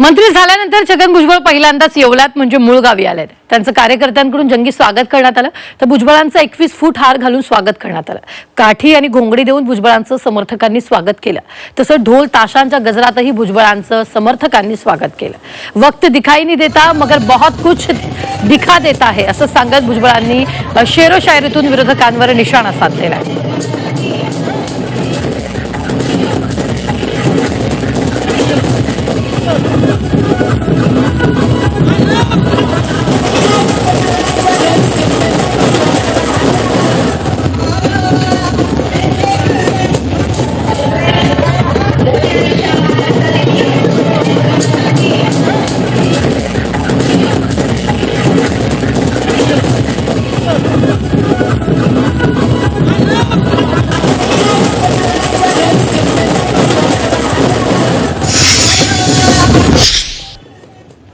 मंत्री झाल्यानंतर छगन भुजबळ पहिल्यांदाच येवल्यात म्हणजे मूळ गावी आले त्यांचं कार्यकर्त्यांकडून जंगी स्वागत करण्यात आलं. तर भुजबळांचं एकवीस फूट हार घालून स्वागत करण्यात आलं. काठी आणि घोंगडी देऊन भुजबळांचं समर्थकांनी स्वागत केलं. तसं ढोल ताशांच्या गजरातही भुजबळांचं समर्थकांनी स्वागत केलं. वक्त दिखाई नाही देता मगर बहुत कुछ दिखा देता है असं सांगत भुजबळांनी शेरोशायरीतून विरोधकांवर निशाणा साधलेला आहे.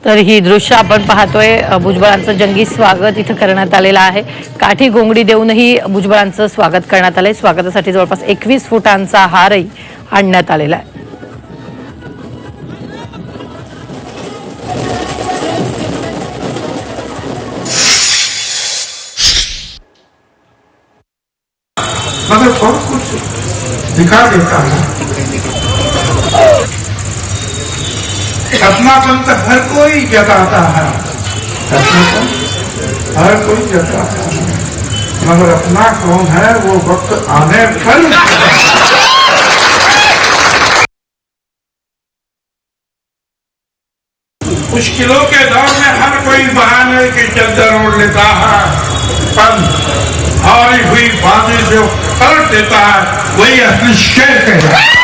तर ही दृश्य आपण पाहतोय. भुजबळांचं जंगी स्वागत इथं करण्यात आलेलं आहे. काठी घोंगडी देऊनही भुजबळांचं स्वागत करण्यात आलंय. स्वागतासाठी जवळपास एकवीस फुटांचा हारही आणण्यात आलेला आहे. मगर बहुत कुछ दिखा देता है। अपनापन तो हर कोई जताता है। अपनापन हर कोई जताता है। मगर अपना कौन है, वो वक्त आने पर मुश्किलों के दौर में हर कोई बहाने के चद्दर ओढ़ लेता है। पर भारी हुई बातें जो पलट देता है, वही असली शेर कहलाता है